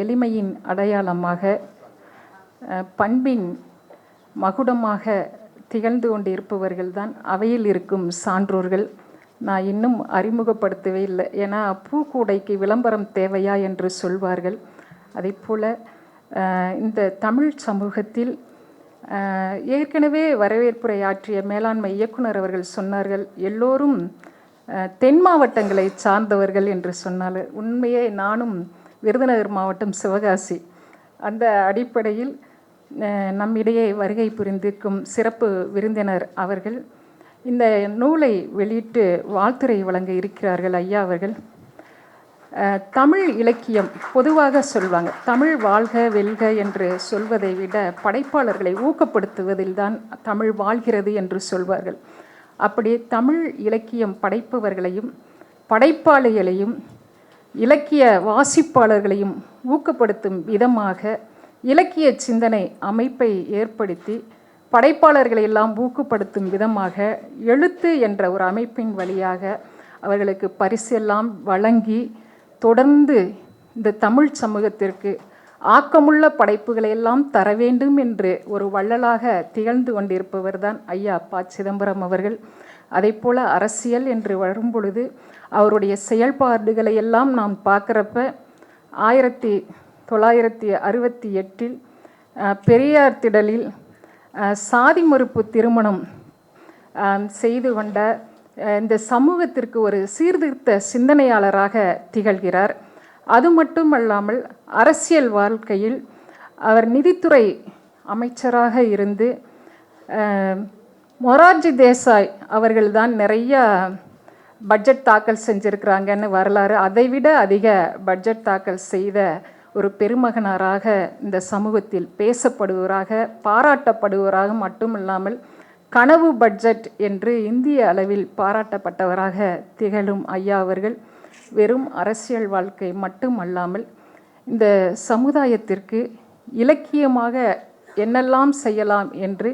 எளிமையின் அடையாளமாக பண்பின் மகுடமாக திகழ்ந்து கொண்டிருப்பவர்கள்தான் அவையில் இருக்கும் சான்றோர்கள். நான் இன்னும் அறிமுகப்படுத்தவே இல்லை. ஏன்னா பூக்கூடைக்கு விளம்பரம் தேவையா என்று சொல்வார்கள். அதே போல் இந்த தமிழ் சமூகத்தில் ஏற்கனவே வரவேற்புரை ஆற்றிய மேலாண்மை இயக்குனர் அவர்கள் சொன்னார்கள் எல்லோரும் தென் மாவட்டங்களை சார்ந்தவர்கள் என்று சொன்னார் உண்மையே நானும் விருதுநகர் மாவட்டம் சிவகாசி. அந்த அடிப்படையில் நம்மிடையே வருகை புரிந்திருக்கும் சிறப்பு விருந்தினர் அவர்கள் இந்த நூலை வெளியிட்டு வாழ்த்துறை வழங்க இருக்கிறார்கள் ஐயா அவர்கள். தமிழ் இலக்கியம் பொதுவாக சொல்வாங்க. தமிழ் வாழ்க வெல்க என்று சொல்வதை விட படைப்பாளர்களை ஊக்கப்படுத்துவதில் தான் தமிழ் வாழ்கிறது என்று சொல்வார்கள். அப்படி தமிழ் இலக்கியம் படைப்பவர்களையும் படைப்பாளிகளையும் இலக்கிய வாசிப்பாளர்களையும் ஊக்கப்படுத்தும் விதமாக இலக்கிய சிந்தனை அமைப்பை ஏற்படுத்தி படைப்பாளர்களை எல்லாம் ஊக்கப்படுத்தும் விதமாக எழுத்து என்ற ஒரு அமைப்பின் வழியாக அவர்களுக்கு பரிசெல்லாம் வழங்கி தொடர்ந்து இந்த தமிழ் சமூகத்திற்கு ஆக்கமுள்ள படைப்புகளை எல்லாம் தர வேண்டும் என்று ஒரு வள்ளலாக திகழ்ந்து கொண்டிருப்பவர் தான் ஐயா ப சிதம்பரம் அவர்கள். அதைப்போல அரசியல் என்று வரும் பொழுது அவருடைய செயல்பாடுகளை எல்லாம் நாம் பார்க்குறப்ப ஆயிரத்தி தொள்ளாயிரத்தி அறுபத்தி எட்டில் பெரியார் திடலில் சாதி மறுப்பு திருமணம் செய்து கொண்ட இந்த சமூகத்திற்கு ஒரு சீர்திருத்த சிந்தனையாளராக திகழ்கிறார். அது மட்டுமல்லாமல் அரசியல் வாழ்க்கையில் அவர் நிதித்துறை அமைச்சராக இருந்து மொரார்ஜி தேசாய் அவர்கள்தான் நிறையா பட்ஜெட் தாக்கல் செஞ்சுருக்கிறாங்கன்னு வரலாறு. அதைவிட அதிக பட்ஜெட் தாக்கல் செய்த ஒரு பெருமகனாராக இந்த சமூகத்தில் பேசப்படுவராக பாராட்டப்படுவராக மட்டும் இல்லாமல் கனவு பட்ஜெட் என்று இந்திய அளவில் பாராட்டப்பட்டவராக திகழும் ஐயா அவர்கள் வெறும் அரசியல் வாழ்க்கை மட்டுமல்லாமல் இந்த சமுதாயத்திற்கு இலக்கியமாக என்னெல்லாம் செய்யலாம் என்று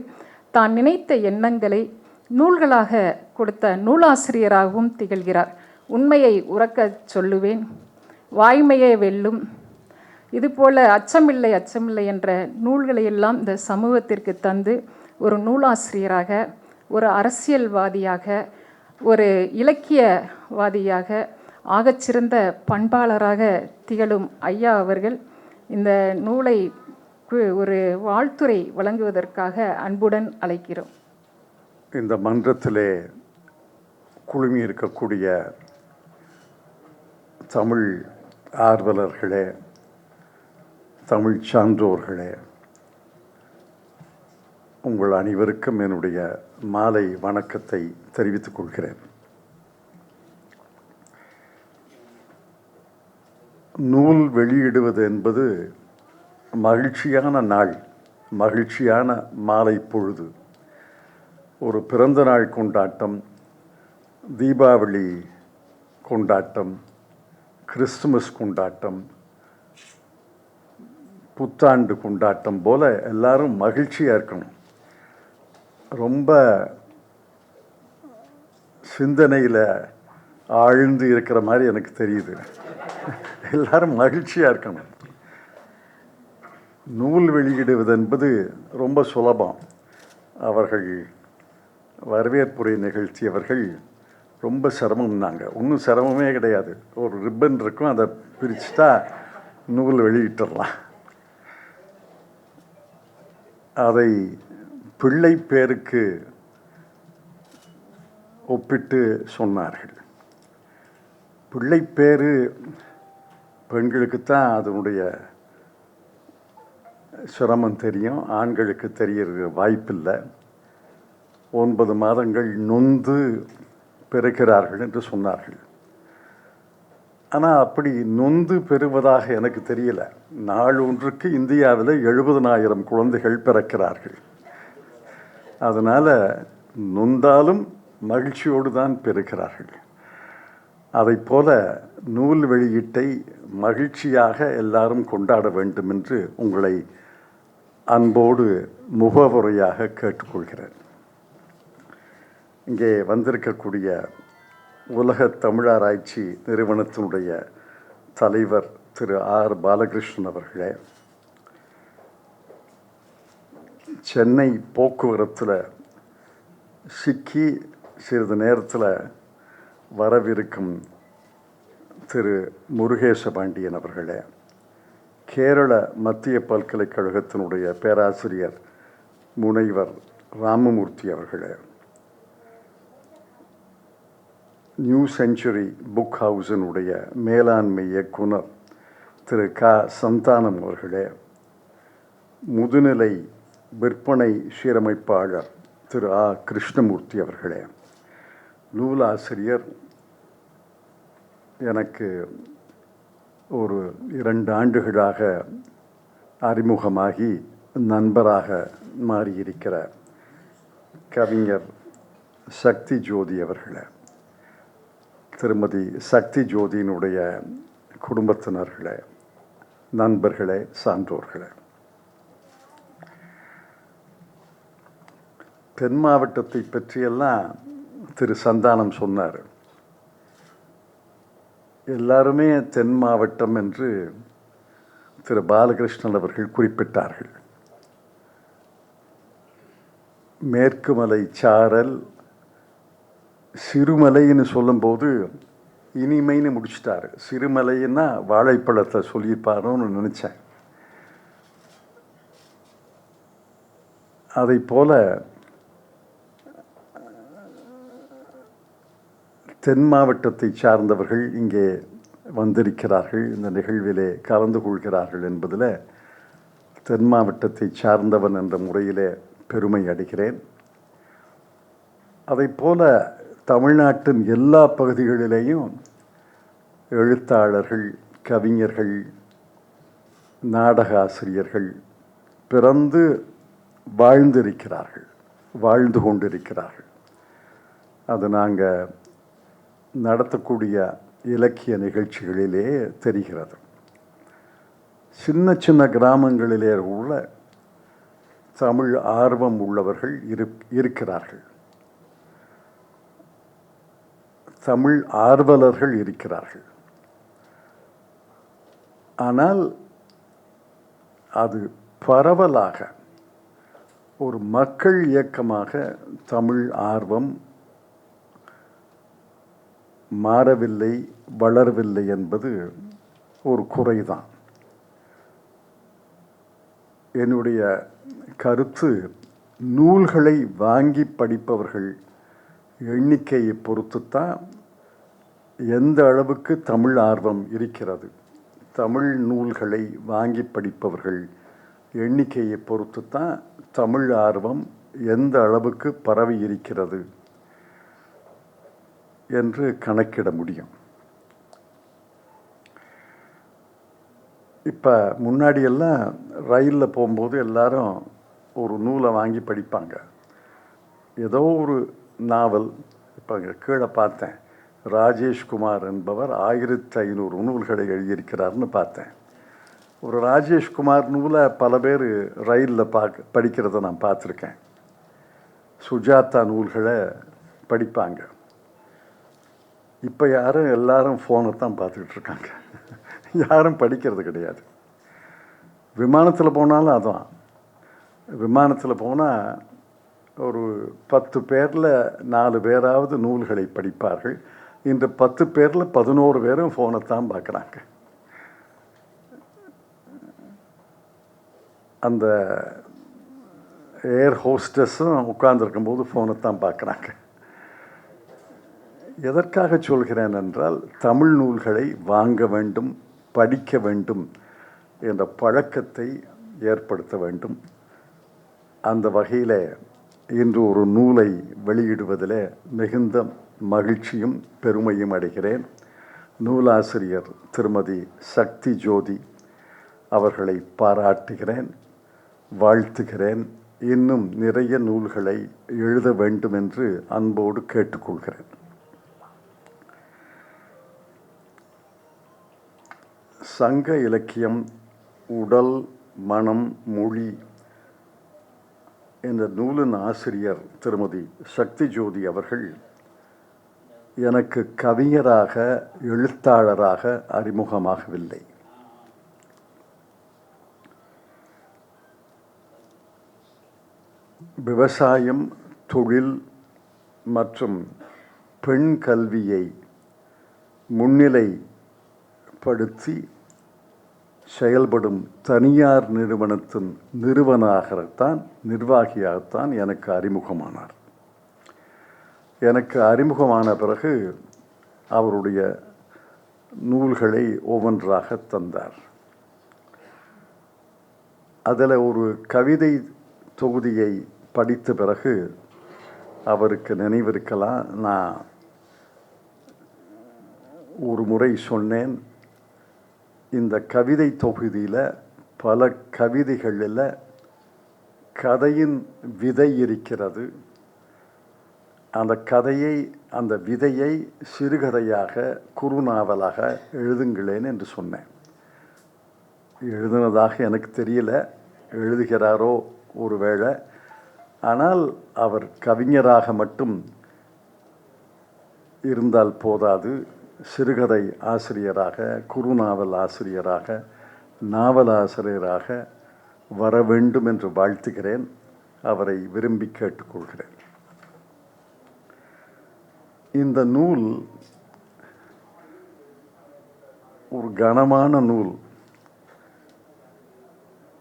தான் நினைத்த எண்ணங்களை நூல்களாக கொடுத்த நூலாசிரியராகவும் திகழ்கிறார். உண்மையை உறக்கச் சொல்லுவேன். வாய்மையே வெல்லும். இதுபோல அச்சமில்லை அச்சமில்லை என்ற நூல்களை எல்லாம் இந்த சமூகத்திற்கு தந்து ஒரு நூலாசிரியராக ஒரு அரசியல்வாதியாக ஒரு இலக்கியவாதியாக ஆகச்சிறந்த பண்பாளராக திகழும் ஐயா அவர்கள் இந்த நூலை ஒரு வாழ்த்துரை வழங்குவதற்காக அன்புடன் அழைக்கிறோம். இந்த மன்றத்திலே குழுமி இருக்கக்கூடிய தமிழ் ஆர்வலர்களே தமிழ் சான்றோர்களே உங்கள் அனைவருக்கும் என்னுடைய மாலை வணக்கத்தை தெரிவித்துக் கொள்கிறேன். நூல் வெளியிடுவது என்பது மகிழ்ச்சியான நாள் மகிழ்ச்சியான மாலை பொழுது. ஒரு பிறந்த நாள் கொண்டாட்டம் தீபாவளி கொண்டாட்டம் கிறிஸ்துமஸ் கொண்டாட்டம் புத்தாண்டு கொண்டாட்டம் போல் எல்லாரும் மகிழ்ச்சியாக இருக்கணும். ரொம்ப சிந்தனையில் ஆழ்ந்து இருக்கிற மாதிரி எனக்கு தெரியுது. எல்லாரும் மகிழ்ச்சியாக இருக்கணும். நூல் வெளியிடுவது என்பது ரொம்ப சுலபம். அவர்கள் வரவேற்புரை நிகழ்த்தியவர்கள் ரொம்ப சிரமம்னாங்க ஒன்றும் சிரமமே கிடையாது. ஒரு ரிப்பன் இருக்கும் அதை பிரிச்சுட்டா நூல் வெளியிட்டுடலாம். அதை பிள்ளை பேருக்கு ஒப்பிட்டு சொன்னார்கள். பிள்ளை பெண்களுக்கு பெண்களுக்குத்தான் அதனுடைய சிரமம் தெரியும். ஆண்களுக்கு தெரியற வாய்ப்பில்லை. ஒன்பது மாதங்கள் நொந்து பெறுகிறார்கள் என்று சொன்னார்கள். ஆனால் அப்படி நொந்து பெறுவதாக எனக்கு தெரியல. நாள் ஒன்றுக்கு இந்தியாவில் எழுபதனாயிரம் குழந்தைகள் பிறக்கிறார்கள். அதனால் நொந்தாலும் மகிழ்ச்சியோடு தான் பெறுகிறார்கள். அதைப் போல நூல் வெளியீட்டை மகிழ்ச்சியாக எல்லாரும் கொண்டாட வேண்டும் என்று உங்களை அன்போடு முகவுரையாக கேட்டுக்கொள்கிறேன். இங்கே வந்திருக்கக்கூடிய உலக தமிழாராய்ச்சி நிறுவனத்தினுடைய தலைவர் திரு ஆர் பாலகிருஷ்ணன் அவர்களே சென்னை போக்குவரத்தில் சிக்கி சிறிது நேரத்தில் வரவிருக்கும் திரு முருகேச பாண்டியன் அவர்களே கேரள மத்திய பல்கலைக்கழகத்தினுடைய பேராசிரியர் முனைவர் ராமமூர்த்தி அவர்களே நியூ செஞ்சுரி புக் ஹவுஸினுடைய மேலாண்மை இயக்குனர் திரு க. சந்தானம் அவர்களே முதுநிலை விற்பனை சீரமைப்பாளர் திரு ஆ. கிருஷ்ணமூர்த்தி அவர்களே நூலாசிரியர் எனக்கு ஒரு இரண்டு ஆண்டுகளாக அறிமுகமாகி நண்பராக மாறியிருக்கிற கவிஞர் சக்தி ஜோதி அவர்களே திருமதி சக்தி ஜோதியினுடைய குடும்பத்தினர்களே நண்பர்களே சான்றோர்களே. தென் மாவட்டத்தை பற்றியெல்லாம் திரு சந்தானம் சொன்னார். எல்லாருமே தென் மாவட்டம் என்று திரு பாலகிருஷ்ணன் அவர்கள் குறிப்பிட்டார்கள். மேற்குமலை சாரல் சிறுமலைன்னு சொல்லும்போது இனிமைன்னு முடிச்சிட்டார். சிறுமலைன்னா வாழைப்பழத்தை சொல்லியிருப்பாரோன்னு நினச்சேன். அதை போல தென் மாவட்டத்தை சார்ந்தவர்கள் இங்கே வந்திருக்கிறார்கள். இந்த நிகழ்விலே கலந்து கொள்கிறார்கள் என்பதில் தென் மாவட்டத்தை சார்ந்தவன் என்ற முறையிலே பெருமை அடைகிறேன். அதை போல தமிழ்நாட்டின் எல்லா பகுதிகளிலேயும் எழுத்தாளர்கள் கவிஞர்கள் நாடக ஆசிரியர்கள் பிறந்து வாழ்ந்திருக்கிறார்கள் வாழ்ந்து கொண்டிருக்கிறார்கள். அது நாங்கள் நடத்தக்கூடிய இலக்கிய நிகழ்ச்சிகளிலே தெரிகிறது. சின்ன சின்ன கிராமங்களிலே உள்ள தமிழ் ஆர்வம் உள்ளவர்கள் இரு இருக்கிறார்கள். தமிழ் ஆர்வலர்கள் இருக்கிறார்கள். ஆனால் அது பரவலாக ஒரு மக்கள் இயக்கமாக தமிழ் ஆர்வம் மாறவில்லை வளரவில்லை என்பது ஒரு குறைதான். என்னுடைய கருத்து நூல்களை வாங்கி படிப்பவர்கள் எண்ணிக்கையை பொறுத்து தான் எந்த அளவுக்கு தமிழ் ஆர்வம் இருக்கிறது. தமிழ் நூல்களை வாங்கி படிப்பவர்கள் எண்ணிக்கையை பொறுத்து தான் தமிழ் ஆர்வம் எந்த அளவுக்கு பரவி இருக்கிறது என்று கணக்கிட முடியும். இப்போ முன்னாடியெல்லாம் ரயிலில் போகும்போது எல்லாரும் ஒரு நூலை வாங்கி படிப்பாங்க. ஏதோ ஒரு நாவல் இப்போ கீழே பார்த்தேன். ராஜேஷ்குமார் என்பவர் ஆயிரத்தி ஐநூறு நூல்களை எழுதியிருக்கிறார்னு பார்த்தேன். ஒரு ராஜேஷ்குமார் நூலை பல பேர் ரயிலில் பார்க்க படிக்கிறத நான் பார்த்துருக்கேன். சுஜாதா நூல்களை படிப்பாங்க. இப்போ யாரும் எல்லாரும் ஃபோனை தான் பார்த்துக்கிட்டு இருக்காங்க. யாரும் படிக்கிறது கிடையாது. விமானத்தில் போனாலும் அதான். விமானத்தில் போனால் ஒரு பத்து பேரில் நாலு பேராவது நூல்களை படிப்பார்கள். இன்று பத்து பேரில் பதினோரு பேரும் ஃபோனை தான் பார்க்குறாங்க. அந்த ஏர் ஹோஸ்டஸும் உட்கார்ந்துருக்கும்போது ஃபோனை தான் பார்க்குறாங்க. எதற்காக சொல்கிறேன் என்றால் தமிழ் நூல்களை வாங்க வேண்டும் படிக்க வேண்டும் என்ற பழக்கத்தை ஏற்படுத்த வேண்டும். அந்த வகையில் இன்று ஒரு நூலை வெளியிடுவதில் மிகுந்த மகிழ்ச்சியும் பெருமையும் அடைகிறேன். நூலாசிரியர் திருமதி சக்தி ஜோதி அவர்களை பாராட்டுகிறேன் வாழ்த்துகிறேன். இன்னும் நிறைய நூல்களை எழுத வேண்டும் என்று அன்போடு கேட்டுக்கொள்கிறேன். சங்க இலக்கியம் உடல் மனம் மொழி என்ற நூலின் ஆசிரியர் திருமதி சக்தி ஜோதி அவர்கள் எனக்கு கவிஞராக எழுத்தாளராக அறிமுகமாகவில்லை. விவசாயம் தொழில் மற்றும் பெண் கல்வியை முன்னிலைப்படுத்தி செயல்படும் தனியார் நிறுவனத்தின் நிறுவனாகத்தான் நிர்வாகியாகத்தான் எனக்கு அறிமுகமானார். எனக்கு அறிமுகமான பிறகு அவருடைய நூல்களை ஒவ்வொன்றாக தந்தார். அதில் ஒரு கவிதை தொகுதியை படித்த பிறகு அவருக்கு நினைவிருக்கலாம் நான் ஒரு முறை சொன்னேன் இந்த கவிதை தொகுதியில் பல கவிதைகளில் கதையின் விதை இருக்கிறது. அந்த கதையை அந்த விதையை சிறுகதையாக குறுநாவலாக எழுதுங்களேன் என்று சொன்னேன். எழுதுனதாக எனக்கு தெரியல எழுதுகிறாரோ ஒருவேளை. ஆனால் அவர் கவிஞராக மட்டும் இருந்தால் போதாது. சிறுகதை ஆசிரியராக குறுநாவல் ஆசிரியராக நாவல் ஆசிரியராக வர வேண்டும் என்று வாழ்த்துகிறேன். அவரை விரும்பி கேட்டுக்கொள்கிறேன். இந்த நூல் ஒரு கனமான நூல்.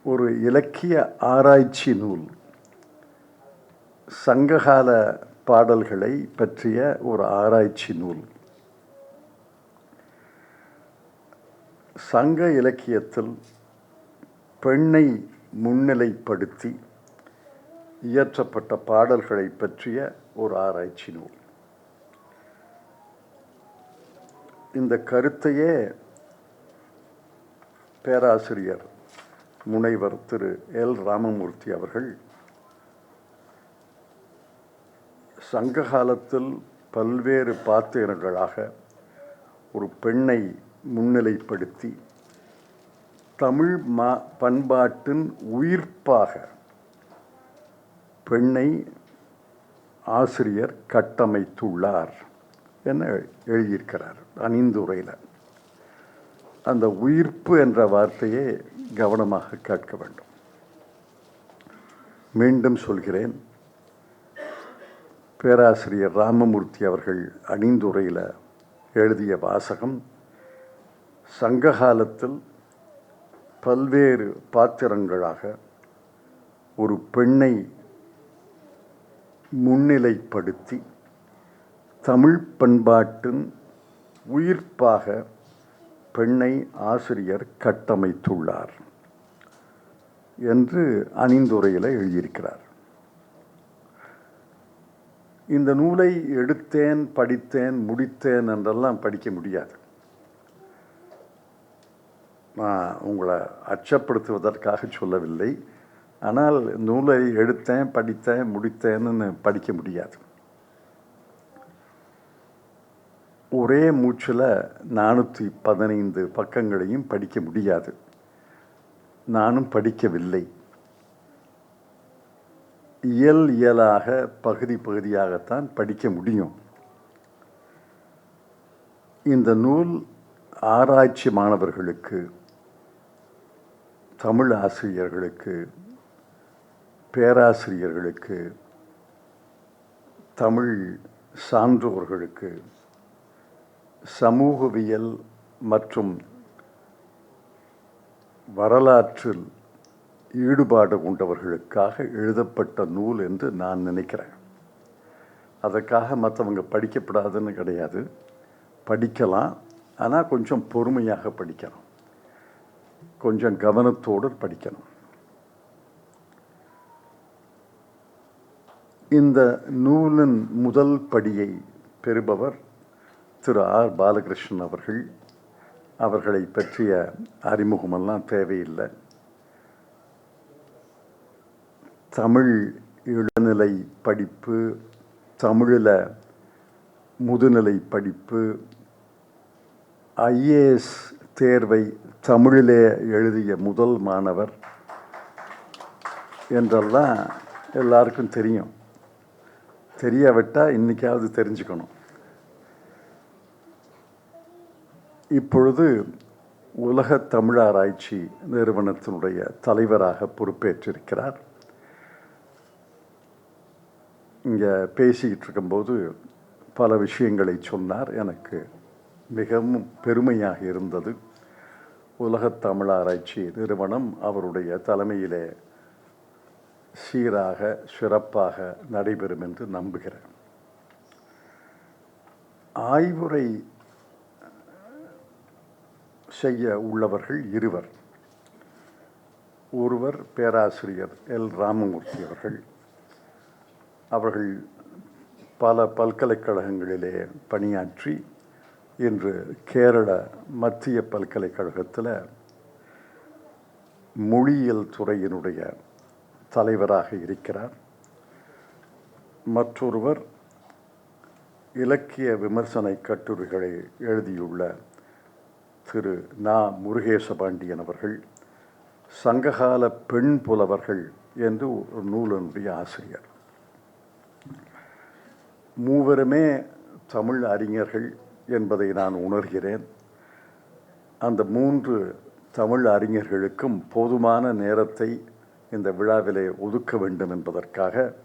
ஒரு இலக்கிய ஆராய்ச்சி நூல். சங்ககால பாடல்களை பற்றிய ஒரு ஆராய்ச்சி நூல். சங்க இலக்கியத்தில் பெண்ணை முன்னிலைப்படுத்தி இயற்றப்பட்ட பாடல்களை பற்றிய ஒரு ஆராய்ச்சி நூல். இந்த கருத்தையே பேராசிரியர் முனைவர் திரு. எல். ராமமூர்த்தி அவர்கள் சங்க காலத்தில் பல்வேறு பாத்திரங்களாக ஒரு பெண்ணை முன்னிலைப்படுத்தி தமிழ் மா பண்பாட்டின் உயிர்ப்பாக பெண்ணை ஆசிரியர் கட்டமைத்துள்ளார் என எழுதியிருக்கிறார் அணிந்துரையில் அந்த உயிர்ப்பு என்ற வார்த்தையை கவனமாக கேட்க வேண்டும். மீண்டும் சொல்கிறேன் பேராசிரியர் ராமமூர்த்தி அவர்கள் அணிந்துரையில் எழுதிய வாசகம் சங்ககாலத்தில் பல்வேறு பாத்திரங்களாக ஒரு பெண்ணை முன்னிலைப்படுத்தி தமிழ் பண்பாட்டின் உயிர்ப்பாக பெண்ணை ஆசிரியர் கட்டமைத்துள்ளார் என்று அணிந்துரையில் எழுதியிருக்கிறார். இந்த நூலை எடுத்தேன் படித்தேன் முடித்தேன் என்றெல்லாம் படிக்க முடியாது. நான் உங்களை அச்சப்படுத்துவதற்காக சொல்லவில்லை. ஆனால் நூலை எடுத்தேன் படித்தேன் முடித்தேன்னு படிக்க முடியாது. ஒரே மூச்சில் நானூற்றி பதினைந்து பக்கங்களையும் படிக்க முடியாது. நானும் படிக்கவில்லை. இயல் இயலாக பகுதி பகுதியாகத்தான் படிக்க முடியும். இந்த நூல் ஆராய்ச்சி மாணவர்களுக்கு தமிழ் ஆசிரியர்களுக்கு பேராசிரியர்களுக்கு தமிழ் சான்றோர்களுக்கு சமூகவியல் மற்றும் வரலாற்றில் ஈடுபாடு கொண்டவர்களுக்காக எழுதப்பட்ட நூல் என்று நான் நினைக்கிறேன். அதற்காக மற்றவங்க படிக்கப்படாதுன்னு கிடையாது. படிக்கலாம் ஆனால் கொஞ்சம் பொறுமையாக படிக்கணும் கொஞ்சம் கவனத்தோடு படிக்கணும். இந்த நூலின் முதல் படியை பெறுபவர் திரு ஆர். பாலகிருஷ்ணன் அவர்கள். அவர்களை பற்றிய அறிமுகமெல்லாம் தேவையில்லை. தமிழ் இளநிலை படிப்பு தமிழில் முதுநிலை படிப்பு ஐஏஎஸ் தேர்வை தமிழிலே எழுதிய முதல் மாணவர் என்றெல்லாம் எல்லாருக்கும் தெரியும். தெரியாவிட்டால் இன்றைக்காவது தெரிஞ்சுக்கணும். இப்பொழுது உலக தமிழாராய்ச்சி நிறுவனத்தினுடைய தலைவராக பொறுப்பேற்றிருக்கிறார். இங்கே பேசிக்கிட்டு இருக்கும்போது பல விஷயங்களை சொன்னார். எனக்கு மிகவும் பெருமையாக இருந்தது. உலகத் தமிழ் ஆராய்ச்சி நிறுவனம் அவருடைய தலைமையிலே சீராக சிறப்பாக நடைபெறும் என்று நம்புகிறேன். ஆய்வுரை செய்ய உள்ளவர்கள் இருவர். ஒருவர் பேராசிரியர் எல். ராமமூர்த்தி அவர்கள். அவர்கள் பல பல்கலைக்கழகங்களிலே பணியாற்றி இன்று கேரள மத்திய பல்கலைக்கழகத்தில் மொழியியல் துறையினுடைய தலைவராக இருக்கிறார். மற்றொருவர் இலக்கிய விமர்சன கட்டுரைகளை எழுதியுள்ள திரு நா. முருகேச பாண்டியன் அவர்கள் சங்ககால பெண் புலவர்கள் என்று ஒரு நூலினுடைய ஆசிரியர். மூவருமே தமிழ் அறிஞர்கள். என்பதை நான் உணர்கிறேன். அந்த மூன்று தமிழ் அறிஞர்களுக்கும் போதுமான நேரத்தை இந்த விழாவிலே ஒதுக்க வேண்டும் என்பதற்காக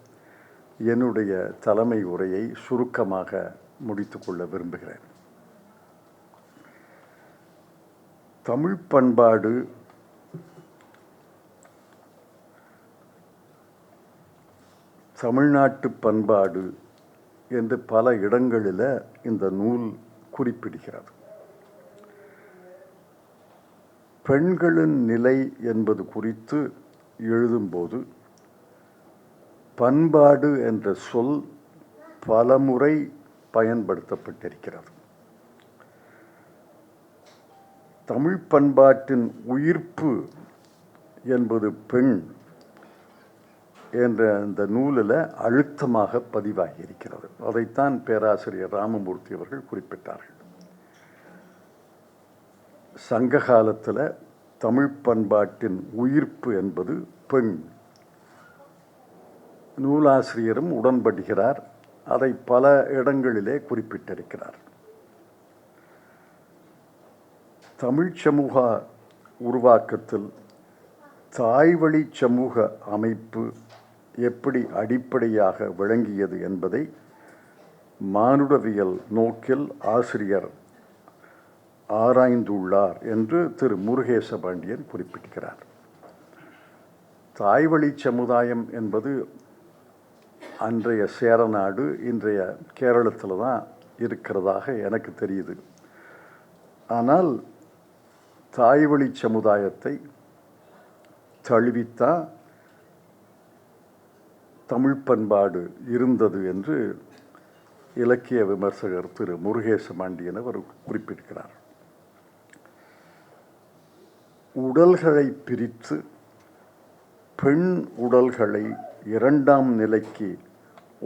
என்னுடைய தலைமை உரையை சுருக்கமாக முடித்துக்கொள்ள விரும்புகிறேன். தமிழ் பண்பாடு தமிழ்நாட்டு பண்பாடு என்று பல இடங்களில் இந்த நூல் குறிப்பிடுகிறது. பெண்களின் நிலை என்பது குறித்து எழுதும்போது பண்பாடு என்ற சொல் பலமுறை பயன்படுத்தப்பட்டிருக்கிறது. தமிழ் பண்பாட்டின் உயிர்ப்பு என்பது பெண் என்ற இந்த நூலில் அழுத்தமாக பதிவாகி இருக்கிறது அதைத்தான் பேராசிரியர் ராமமூர்த்தி அவர்கள் குறிப்பிட்டார்கள். சங்க காலத்தில் தமிழ் பண்பாட்டின் உயிர்ப்பு என்பது பெண். நூலாசிரியரும் உடன்படுகிறார். அதை பல இடங்களிலே குறிப்பிட்டிருக்கிறார். தமிழ் சமூக உருவாக்கத்தில் தாய்வழி சமூக அமைப்பு எப்படி அடிப்படையாக விளங்கியது என்பதை மானுடவியல் நோக்கில் ஆசிரியர் ஆராய்ந்துள்ளார் என்று திரு. முருகேச பாண்டியன் குறிப்பிட்டிருக்கிறார் தாய்வழி சமுதாயம் என்பது அன்றைய சேரநாடு இன்றைய கேரளத்தில் தான் இருக்கிறதாக எனக்கு தெரியுது. ஆனால் தாய்வழி சமுதாயத்தை தழுவித்தான் தமிழ் பண்பாடு இருந்தது என்று இலக்கிய விமர்சகர் திரு முருகேச மாண்டியன் அவர் குறிப்பிட்டிருக்கிறார் உடல்களை பிரித்து பெண் உடல்களை இரண்டாம் நிலைக்கு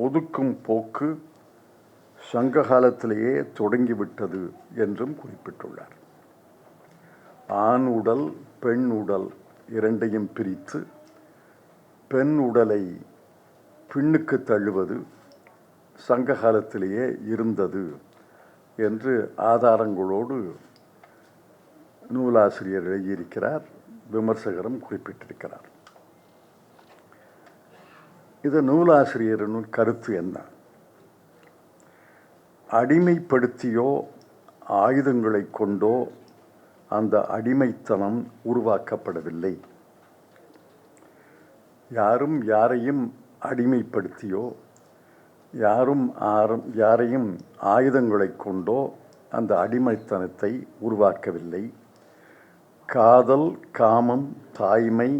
ஒதுக்கும் போக்கு சங்க காலத்திலேயே தொடங்கிவிட்டது என்றும் குறிப்பிட்டுள்ளார். ஆண் உடல் பெண் உடல் இரண்டையும் பிரித்து பெண் உடலை பின்னுக்கு தள்ளுவது சங்க காலத்திலேயே இருந்தது என்று ஆதாரங்களோடு நூலாசிரியர் எழுதியிருக்கிறார் விமர்சகரும் குறிப்பிட்டிருக்கிறார். இது நூலாசிரியரின் கருத்து என்ன? அடிமைப்படுத்தியோ ஆயுதங்களை கொண்டோ அந்த அடிமைத்தனம் உருவாக்கப்படவில்லை. யாரும் யாரையும் அடிமைப்படுத்தியோ யாரும் ஆரம் யாரையும் ஆயுதங்களை கொண்டோ அந்த அடிமைத்தனத்தை உருவாக்கவில்லை. காதல் காமம் தாய்மை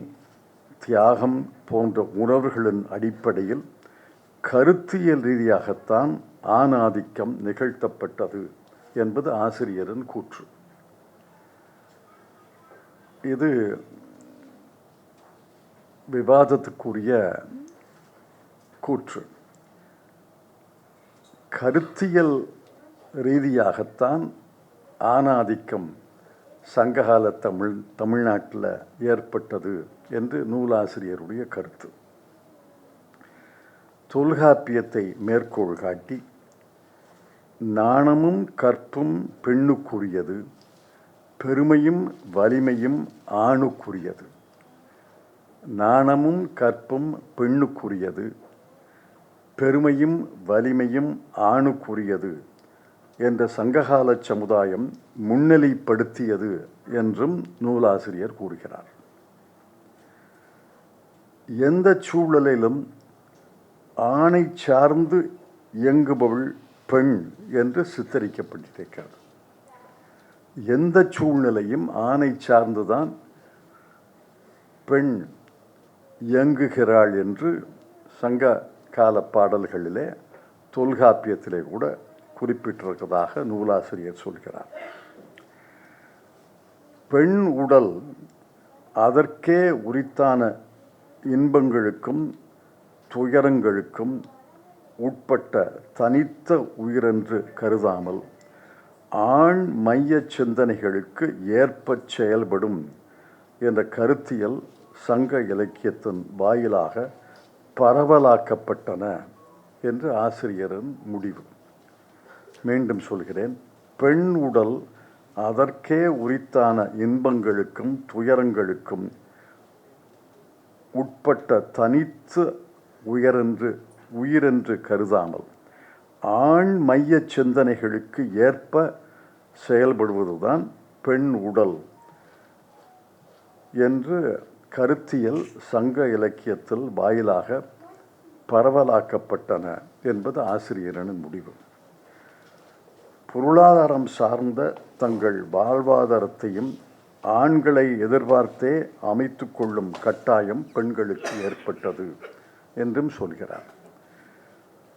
தியாகம் போன்ற உணர்வுகளின் அடிப்படையில் கருத்தியல் ரீதியாகத்தான் ஆணாதிக்கம் நிகழ்த்தப்பட்டது என்பது ஆசிரியரின் கூற்று. இது விவாதத்துக்குரிய கூற்று. கருத்தியல் ரீதியாகத்தான் ஆணாதிக்கம் சங்ககால தமிழ் தமிழ்நாட்டில் ஏற்பட்டது என்று நூலாசிரியருடைய கருத்து. தொல்காப்பியத்தை மேற்கோள் காட்டி நாணமும் கற்பும் பெண்ணுக்குரியது பெருமையும் வலிமையும் ஆணுக்குரியது நாணமும் கற்பும் பெண்ணுக்குரியது பெருமையும் வலிமையும் ஆணுக்குரியது என்ற சங்ககால சமுதாயம் முன்னிலைப்படுத்தியது என்றும் நூலாசிரியர் கூறுகிறார். எந்த சூழலிலும் ஆணை சார்ந்து இயங்குபவள் பெண் என்று சித்தரிக்கப்பட்டிருக்கிறது. எந்த சூழ்நிலையும் ஆணை சார்ந்துதான் பெண் இயங்குகிறாள் என்று சங்க கால பாடல்களிலே தொல்காப்பியத்திலே கூட குறிப்பிட்டிருக்கிறதாக நூலாசிரியர் சொல்கிறார். பெண் உடல் அதற்கே உரித்தான இன்பங்களுக்கும் துயரங்களுக்கும் உட்பட்ட தனித்த உயிரென்று கருதாமல் ஆண் மைய சிந்தனைகளுக்கு ஏற்பச் செயல்படும் என்ற கருத்தியல் சங்க இலக்கியத்தின் வாயிலாக பரவலாக்கப்பட்டன என்று ஆசிரியரின் முடிவு. மீண்டும் சொல்கிறேன் பெண் உடல் அதற்கே உரித்தான இன்பங்களுக்கும் துயரங்களுக்கும் உட்பட்ட தனித்து உயரென்று உயிரென்று கருதாமல் ஆண் மைய சிந்தனைகளுக்கு ஏற்ப செயல்படுவதுதான் பெண் உடல் என்று கருத்தியல் சங்க இலக்கியத்தில் வாயிலாக பரவலாக்கப்பட்டன என்பது ஆசிரியரின் முடிவு. பொருளாதாரம் சார்ந்த தங்கள் வாழ்வாதாரத்தையும் ஆண்களை எதிர்பார்த்தே அமைத்து கொள்ளும் கட்டாயம் பெண்களுக்கு ஏற்பட்டது என்றும் சொல்கிறார்.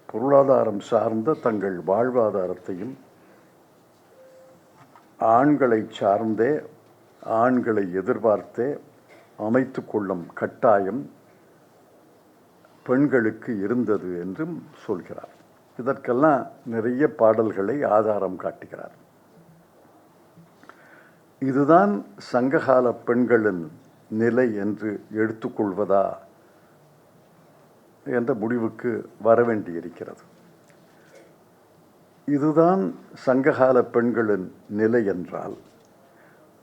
பொருளாதாரம் சார்ந்த தங்கள் வாழ்வாதாரத்தையும் ஆண்களை சார்ந்தே ஆண்களை எதிர்பார்த்தே அமைத்து கொள்ளும் கட்டாயம் பெண்களுக்கு இருந்தது என்றும் சொல்கிறார். இதற்கெல்லாம் நிறைய பாடல்களை ஆதாரம் காட்டுகிறார். இதுதான் சங்ககால பெண்களின் நிலை என்று எடுத்துக்கொள்வதா என்ற முடிவுக்கு வர வேண்டியிருக்கிறது இதுதான் சங்ககால பெண்களின் நிலை என்றால்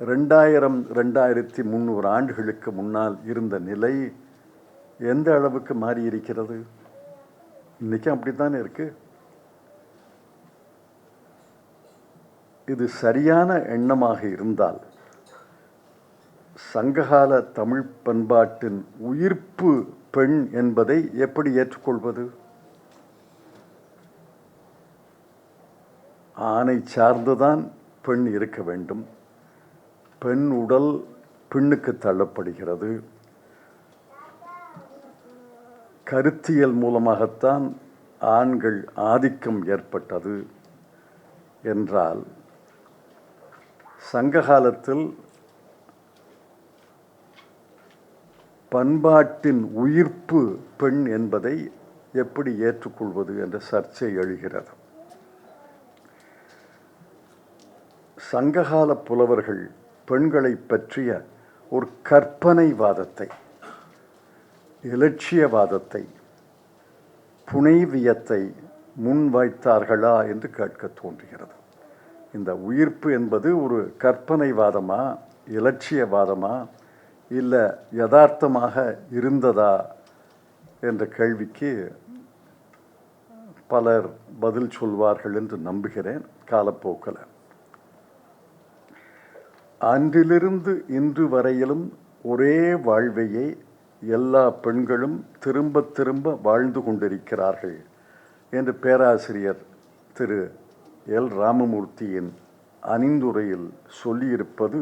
ரெண்டாயிரம் ரெண்டாயிரத்தி முந்நூறு ஆண்டுகளுக்கு முன்னால் இருந்த நிலை எந்த அளவுக்கு மாறி இருக்கிறது இன்னைக்கும் அப்படித்தானே இருக்குது இது சரியான எண்ணமாக இருந்தால் சங்ககால தமிழ் பண்பாட்டின் உயிர்ப்பு பெண் என்பதை எப்படி ஏற்றுக்கொள்வது? ஆணை சார்ந்துதான் பெண் இருக்க வேண்டும். பெண் உடல் பெண்ணுக்கு தள்ளப்படுகிறது. கருத்தியல் மூலமாகத்தான் ஆண்கள் ஆதிக்கம் ஏற்பட்டது என்றால் சங்ககாலத்தில் பண்பாட்டின் உயிர்ப்பு பெண் என்பதை எப்படி ஏற்றுக்கொள்வது என்ற சர்ச்சை எழுகிறது. சங்ககால புலவர்கள் பெண்களை பற்றிய ஒரு கற்பனைவாதத்தை இலட்சியவாதத்தை புனைவியத்தை முன்வைத்தார்களா என்று கேட்க தோன்றுகிறது. இந்த உயிர்ப்பு என்பது ஒரு கற்பனைவாதமா இலட்சியவாதமா இல்லை யதார்த்தமாக இருந்ததா என்ற கேள்விக்கு பலர் பதில் சொல்வார்கள் என்று நம்புகிறேன். காலப்போக்கில் அன்றிலிருந்து இன்று வரையிலும் ஒரே வாழ்வையே எல்லா பெண்களும் திரும்ப திரும்ப வாழ்ந்து கொண்டிருக்கிறார்கள் என்று பேராசிரியர் திரு. எல். ராமமூர்த்தியின் அணிந்துரையில் சொல்லியிருப்பது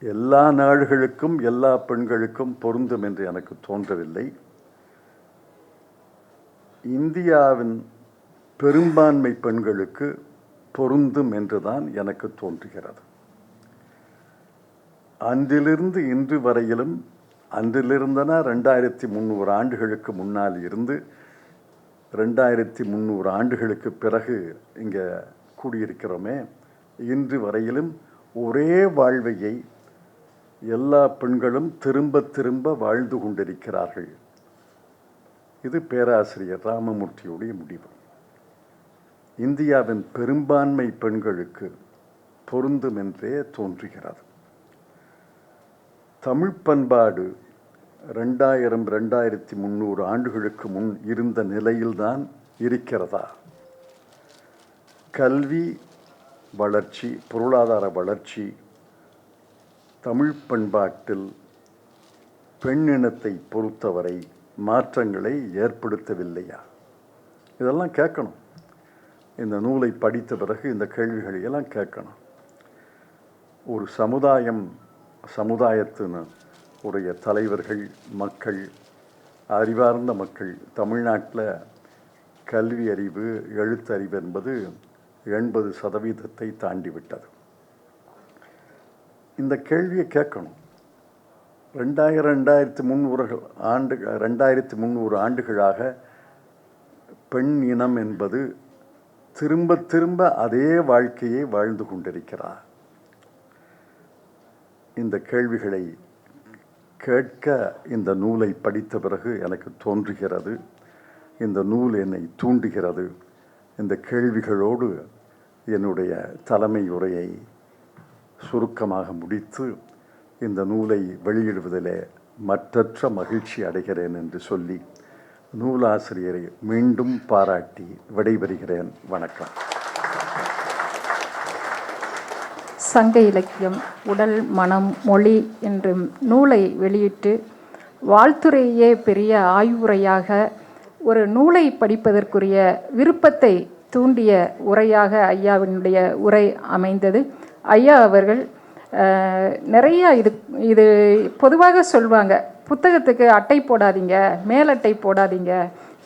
எல்லா நாடுகளுக்கும் எல்லா பெண்களுக்கும் பொருந்தும் என்று எனக்கு தோன்றவில்லை. இந்தியாவின் பெரும்பான்மை பெண்களுக்கு பொருந்தும் என்றுதான் எனக்கு தோன்றுகிறது. அன்றிலிருந்து இன்று வரையிலும் அன்றிலிருந்தனா ரெண்டாயிரத்தி முந்நூறு ஆண்டுகளுக்கு முன்னால் இருந்து ரெண்டாயிரத்தி முந்நூறு ஆண்டுகளுக்கு பிறகு இங்கே கூடியிருக்கிறோமே இன்று வரையிலும் ஒரே வாழ்வையை எல்லா பெண்களும் திரும்ப திரும்ப வாழ்ந்து கொண்டிருக்கிறார்கள். இது பேராசிரியர் ராமமூர்த்தியுடைய முடிவு. இந்தியாவின் பெரும்பான்மை பெண்களுக்கு பொருந்தும் என்றே தோன்றுகிறது. தமிழ் பண்பாடு ரெண்டாயிரம் ரெண்டாயிரத்தி முந்நூறு ஆண்டுகளுக்கு முன் இருந்த நிலையில்தான் இருக்கிறதா? கல்வி வளர்ச்சி பொருளாதார வளர்ச்சி தமிழ் பண்பாட்டில் பெண்ணினத்தை பொறுத்தவரை மாற்றங்களை ஏற்படுத்தவில்லையா? இதெல்லாம் கேட்கணும். இந்த நூலை படித்த பிறகு இந்த கேள்விகளை எல்லாம் கேட்கணும். ஒரு சமுதாயம் சமுதாயத்தின உடைய தலைவர்கள் மக்கள் அறிவார்ந்த மக்கள். தமிழ்நாட்டில் கல்வி அறிவு எழுத்தறிவு என்பது எண்பது சதவீதத்தை தாண்டி விட்டது இந்த கேள்வியை கேட்கணும். ரெண்டாயிரம் ரெண்டாயிரத்தி முந்நூறு ஆண்டு ரெண்டாயிரத்தி முந்நூறு ஆண்டுகளாக பெண் இனம் என்பது திரும்ப திரும்ப அதே வாழ்க்கையை வாழ்ந்து கொண்டிருக்கிறார். இந்த கேள்விகளை கேட்க இந்த நூலை படித்த பிறகு எனக்கு தோன்றுகிறது. இந்த நூல் என்னை தூண்டுகிறது. இந்த கேள்விகளோடு என்னுடைய தலைமை உரையை சுருக்கமாக முடித்து இந்த நூலை வெளியிடுவதிலே மற்றற்ற மகிழ்ச்சி அடைகிறேன் என்று சொல்லி நூலாசிரியரை மீண்டும் பாராட்டி விடைபெறுகிறேன். வணக்கம். சங்க இலக்கியம் உடல் மனம் மொழி என்ற நூலை வெளியிட்டு வாழ்த்துறையே பெரிய ஆய்வுரையாக ஒரு நூலை படிப்பதற்குரிய விருப்பத்தை தூண்டிய உரையாக ஐயாவினுடைய உரை அமைந்தது. ஐயா அவர்கள் நிறையா நிறைய இது இது பொதுவாக சொல்லுவாங்க புத்தகத்துக்கு அட்டை போடாதீங்க மேலட்டை போடாதீங்க.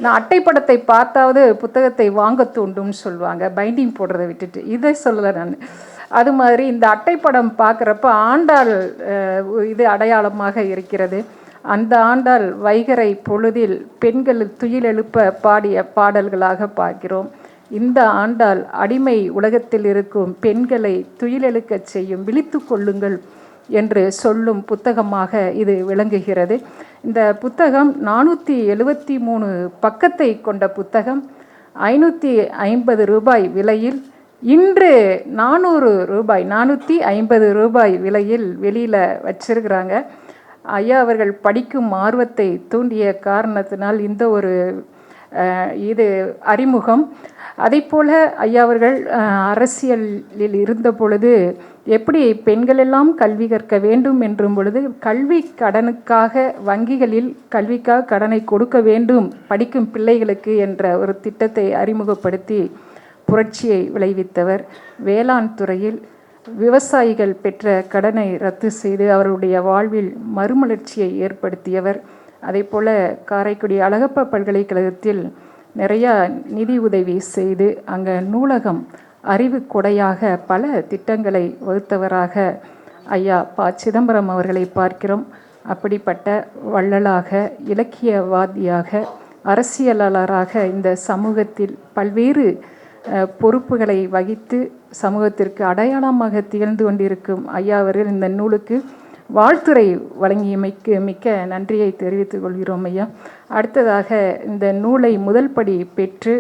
நான் அட்டை படத்தை பார்த்தாவது புத்தகத்தை வாங்க தூண்டும்னு சொல்லுவாங்க பைண்டிங் போடுறதை விட்டுட்டு. இதை சொல்லலை நான். அது மாதிரி இந்த அட்டைப்படம் பார்க்குறப்ப ஆண்டாள் இது அடையாளமாக இருக்கிறது. அந்த ஆண்டாள் வைகரை பொழுதில் பெண்கள் துயில் எழுப்ப பாடிய பாடல்களாக பார்க்கிறோம். இந்த ஆண்டாள் அடிமை உலகத்தில் இருக்கும் பெண்களை துயிலெழுக்கச் செய்யும் விழித்து கொள்ளுங்கள் என்று சொல்லும் புத்தகமாக இது விளங்குகிறது. இந்த புத்தகம் நானூற்றி எழுவத்தி மூணு பக்கத்தை கொண்ட புத்தகம். ஐநூற்றி ஐம்பது ரூபாய் விலையில் இன்று நானூறு ரூபாய் நானூற்றி ஐம்பது ரூபாய் விலையில் வெளியில் வச்சிருக்கிறாங்க. ஐயா அவர்கள் படிக்கும் ஆர்வத்தை தூண்டிய காரணத்தினால் இந்த ஒரு இது அறிமுகம். அதைப்போல ஐயா அவர்கள் அரசியலில் இருந்த பொழுது எப்படி பெண்களெல்லாம் கல்வி கற்க வேண்டும் என்றும் பொழுது கல்வி கடனுக்காக வங்கிகளில் கல்விக்காக கடனை கொடுக்க வேண்டும் படிக்கும் பிள்ளைகளுக்கு என்ற ஒரு திட்டத்தை அறிமுகப்படுத்தி புரட்சியை விளைவித்தவர். வேளாண் துறையில் விவசாயிகள் பெற்ற கடனை ரத்து செய்து அவருடைய வாழ்வில் மறுமலர்ச்சியை ஏற்படுத்தியவர். அதேபோல காரைக்குடி அழகப்பா பல்கலைக்கழகத்தில் நிறையா நிதி உதவி செய்து அங்கே நூலகம் அறிவு கொடையாக பல திட்டங்களை வகுத்தவராக ஐயா ப. சிதம்பரம் அவர்களை பார்க்கிறோம். அப்படிப்பட்ட வள்ளலாக இலக்கியவாதியாக அரசியலாளராக இந்த சமூகத்தில் பல்வேறு பொறுப்புகளை வகித்து சமூகத்திற்கு அடையாளமாக திகழ்ந்து கொண்டிருக்கும் ஐயா அவர்கள் இந்த நூலுக்கு வாழ்த்துரை வழங்கியமைக்கு மிக்க நன்றியை தெரிவித்துக் கொள்கிறோம் ஐயா. அடுத்ததாக இந்த நூலை முதல் படி பெற்று